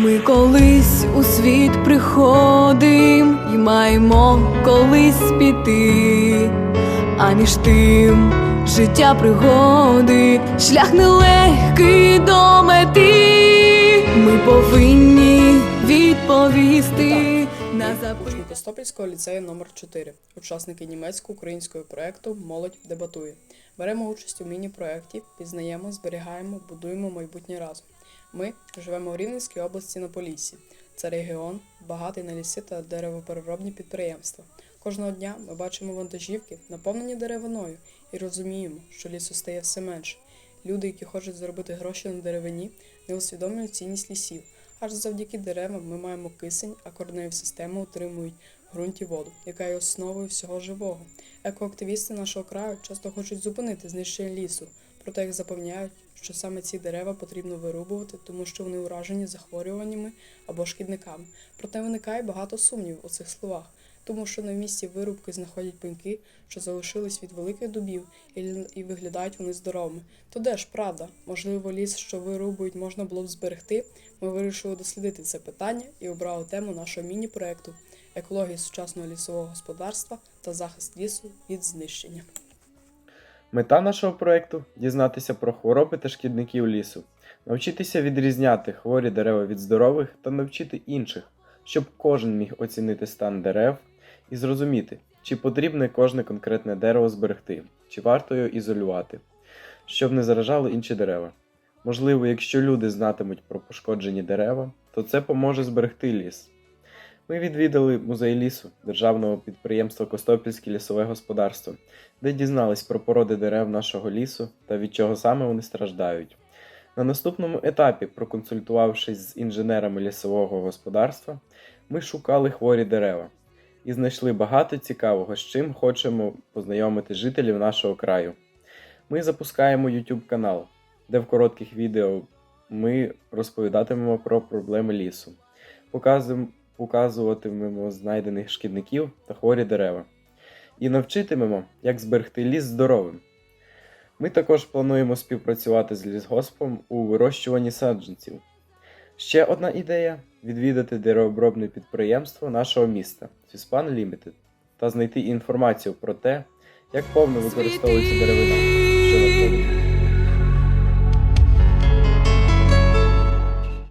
Ми колись у світ приходим і маємо колись піти, а між тим життя пригоди, шлях нелегкий до мети. Ми повинні відповісти на Учні запитання. Костопільського ліцею номер 4 учасники німецько-українського проєкту Молодь дебатує. Беремо участь у міні-проєкті, пізнаємо, зберігаємо, будуємо майбутнє разом. Ми живемо в Рівненській області на Поліссі. Це регіон, багатий на ліси та деревопереробні підприємства. Кожного дня ми бачимо вантажівки, наповнені деревиною, і розуміємо, що лісу стає все менше. Люди, які хочуть заробити гроші на деревині, не усвідомлюють цінність лісів. Аж завдяки деревам ми маємо кисень, а кореневі системи утримують в ґрунті воду, яка є основою всього живого. Екоактивісти нашого краю часто хочуть зупинити знищення лісу, проте їх запевняють, що саме ці дерева потрібно вирубувати, тому що вони уражені захворюваннями або шкідниками. Проте виникає багато сумнівів у цих словах, тому що на місці вирубки знаходять пеньки, що залишились від великих дубів, і, виглядають вони здоровими. То де ж правда? Можливо, ліс, що вирубують, можна було б зберегти. Ми вирішили дослідити це питання і обрали тему нашого міні-проекту екологія сучасного лісового господарства та захист лісу від знищення. Мета нашого проєкту дізнатися про хвороби та шкідників лісу, навчитися відрізняти хворі дерева від здорових та навчити інших, щоб кожен міг оцінити стан дерев і зрозуміти, чи потрібне кожне конкретне дерево зберегти, чи варто його ізолювати, щоб не заражало інші дерева. Можливо, якщо люди знатимуть про пошкоджені дерева, то це поможе зберегти ліс. Ми відвідали музей лісу державного підприємства Костопільське лісове господарство, де дізнались про породи дерев нашого лісу та від чого саме вони страждають. На наступному етапі, проконсультувавшись з інженерами лісового господарства, ми шукали хворі дерева і знайшли багато цікавого, з чим хочемо познайомити жителів нашого краю. Ми запускаємо YouTube канал, де в коротких відео ми розповідатимемо про проблеми лісу, показуватимемо знайдених шкідників та хворі дерева і навчитимемо, як зберегти ліс здоровим. Ми також плануємо співпрацювати з лісгоспом у вирощуванні саджанців. Ще одна ідея відвідати деревообробне підприємство нашого міста Фіспан Лімітед та знайти інформацію про те, як повно використовується деревина.